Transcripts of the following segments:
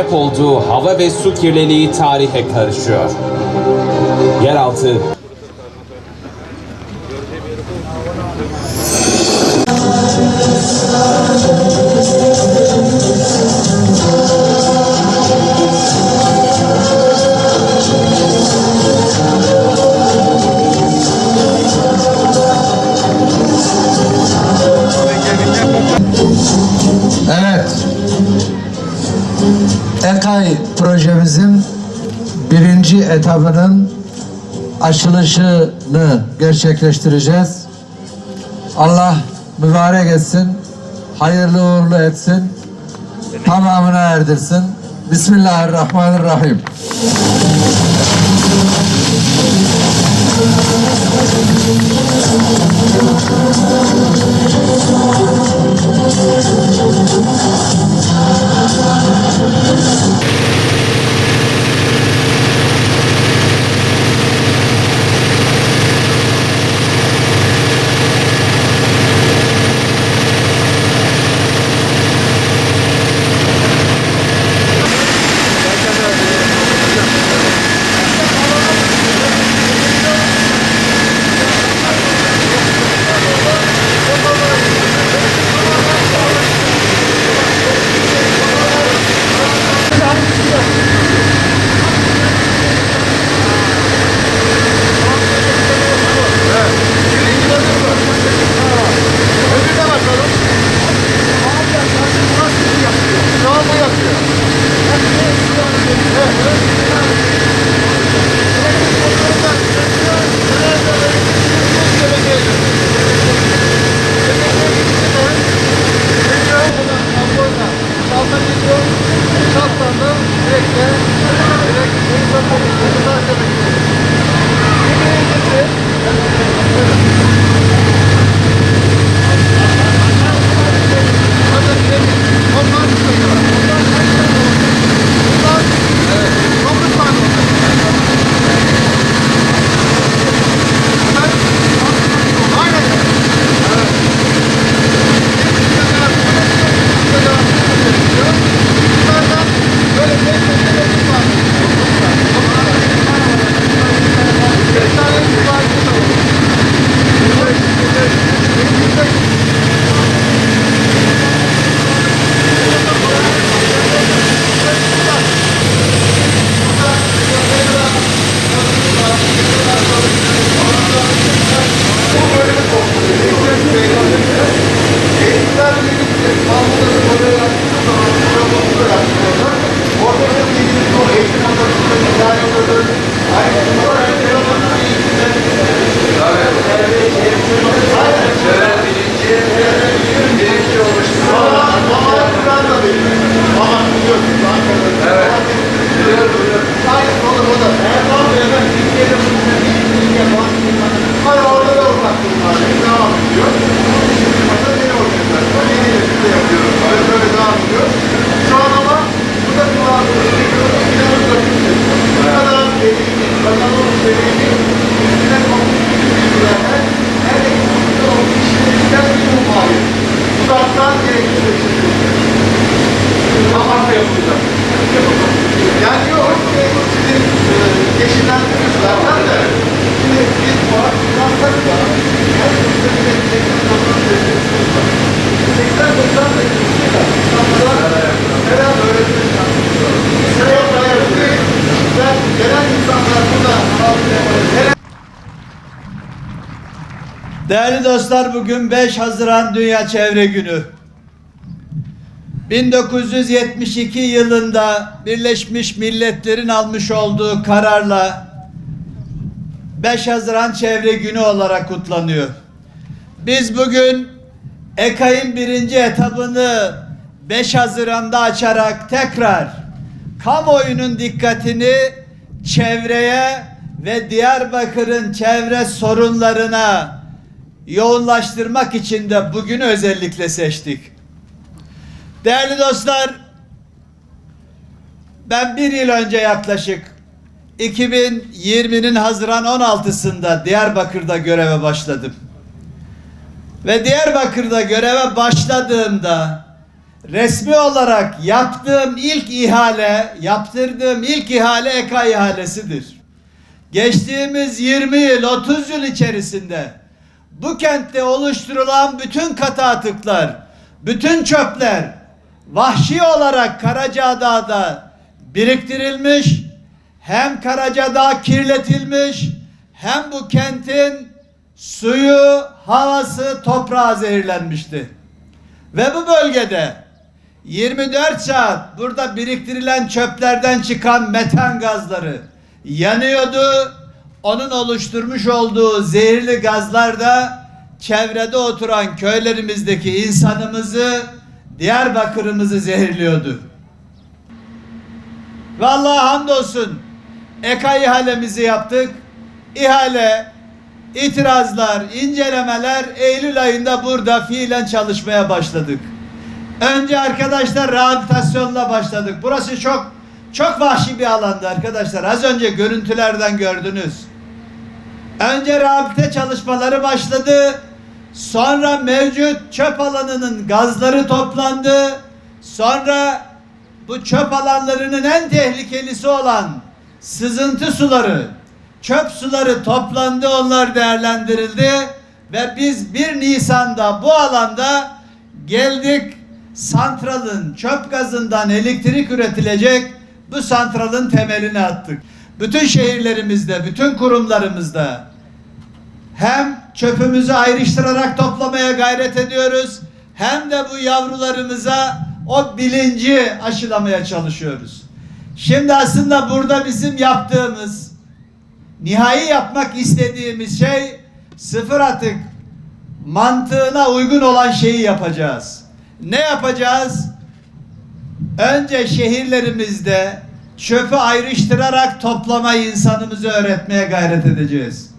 sebep olduğu hava ve su kirliliği tarihe karışıyor. Yeraltı etabının açılışını gerçekleştireceğiz. Allah mübarek etsin, hayırlı uğurlu etsin, tamamına erdirsin. Bismillahirrahmanirrahim. Uzaktan zaten de. Şimdi biz bu arada da her türlü bir teknolojinin üretmemiz var. 80-90 dakikasıyla insanlara selam öğretme şansımız var. Selam öğretme, ben gelen insanlar burada gelen Değerli dostlar bugün 5 Haziran Dünya Çevre Günü. 1972 yılında Birleşmiş Milletler'in almış olduğu kararla 5 Haziran Çevre Günü olarak kutlanıyor. Biz bugün EKA'nın birinci etabını 5 Haziran'da açarak tekrar kamuoyunun dikkatini çevreye ve Diyarbakır'ın çevre sorunlarına yoğunlaştırmak için de bugünü özellikle seçtik. Değerli dostlar, ben bir yıl önce yaklaşık 2020'nin Haziran 16'sında Diyarbakır'da göreve başladım. Ve Diyarbakır'da göreve başladığımda resmi olarak yaptığım ilk ihale, yaptırdığım ilk ihale EKA ihalesidir. Geçtiğimiz 20 yıl, 30 yıl içerisinde bu kentte oluşturulan bütün katı atıklar, bütün çöpler vahşi olarak Karacadağ'da biriktirilmiş, hem Karacadağ kirletilmiş, hem bu kentin suyu, havası, toprağı zehirlenmişti. Ve bu bölgede 24 saat burada biriktirilen çöplerden çıkan metan gazları yanıyordu. Onun oluşturmuş olduğu zehirli gazlar da çevrede oturan köylerimizdeki insanımızı, Diyarbakır'ımızı zehirliyordu. Vallahi hamdolsun EKA ihalemizi yaptık. İhale, itirazlar, incelemeler Eylül ayında burada fiilen çalışmaya başladık. Önce arkadaşlar rehabilitasyonla başladık. Burası çok çok vahşi bir alandı arkadaşlar. Az önce görüntülerden gördünüz. Önce rehabilite çalışmaları başladı. Sonra mevcut çöp alanının gazları toplandı. Sonra bu çöp alanlarının en tehlikelisi olan sızıntı suları, çöp suları toplandı, onlar değerlendirildi ve biz 1 Nisan'da bu alanda geldik santralın çöp gazından elektrik üretilecek bu santralın temelini attık. Bütün şehirlerimizde, bütün kurumlarımızda hem çöpümüzü ayrıştırarak toplamaya gayret ediyoruz hem de bu yavrularımıza o bilinci aşılamaya çalışıyoruz. Şimdi aslında burada bizim yaptığımız nihai yapmak istediğimiz şey sıfır atık mantığına uygun olan şeyi yapacağız. Ne yapacağız? Önce şehirlerimizde çöpü ayrıştırarak toplamayı insanımıza öğretmeye gayret edeceğiz.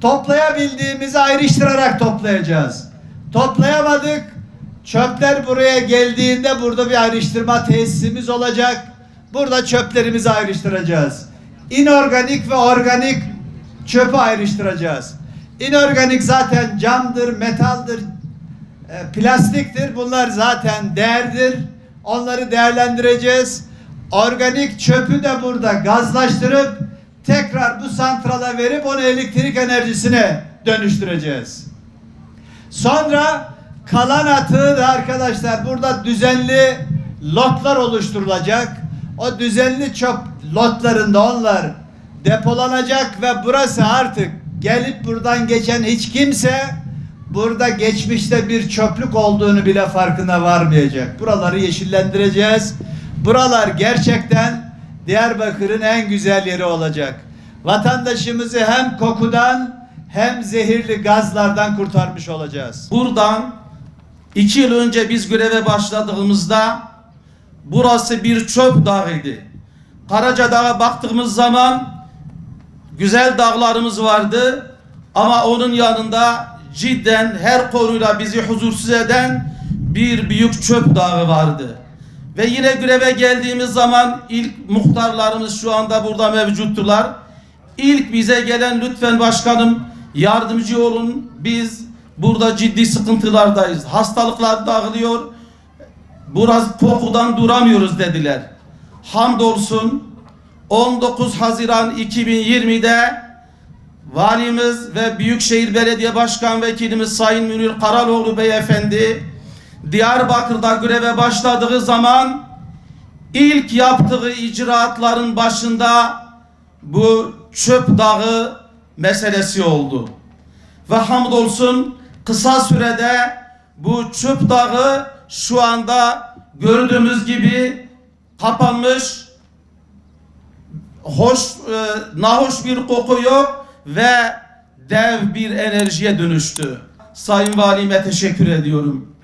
Toplayabildiğimizi ayrıştırarak toplayacağız. Toplayamadık. Çöpler buraya geldiğinde burada bir ayrıştırma tesisimiz olacak. Burada çöplerimizi ayrıştıracağız. İnorganik ve organik çöpü ayrıştıracağız. İnorganik zaten camdır, metaldir, e, plastiktir. Bunlar zaten değerdir. Onları değerlendireceğiz. Organik çöpü de burada gazlaştırıp tekrar bu santrala verip onu elektrik enerjisine dönüştüreceğiz. Sonra kalan atığı da arkadaşlar burada düzenli lotlar oluşturulacak. O düzenli çöp lotlarında onlar depolanacak ve burası artık gelip buradan geçen hiç kimse burada geçmişte bir çöplük olduğunu bile farkına varmayacak. Buraları yeşillendireceğiz. Buralar gerçekten Diyarbakır'ın en güzel yeri olacak. Vatandaşımızı hem kokudan hem zehirli gazlardan kurtarmış olacağız. Buradan iki yıl önce biz göreve başladığımızda burası bir çöp dağıydı. Karaca Dağı baktığımız zaman güzel dağlarımız vardı ama onun yanında cidden her konuyla bizi huzursuz eden bir büyük çöp dağı vardı. Ve yine göreve geldiğimiz zaman ilk muhtarlarımız şu anda burada mevcuttular. İlk bize gelen lütfen başkanım yardımcı olun. Biz burada ciddi sıkıntılardayız. Hastalıklar dağılıyor. Biraz kokudan duramıyoruz dediler. Hamdolsun 19 Haziran 2020'de Valimiz ve Büyükşehir Belediye Başkan Vekilimiz Sayın Münir Karaloğlu Beyefendi Diyarbakır'da göreve başladığı zaman ilk yaptığı icraatların başında bu çöp dağı meselesi oldu. Ve hamdolsun kısa sürede bu çöp dağı şu anda gördüğümüz gibi kapanmış hoş e, nahoş bir koku yok ve dev bir enerjiye dönüştü. Sayın Valime teşekkür ediyorum.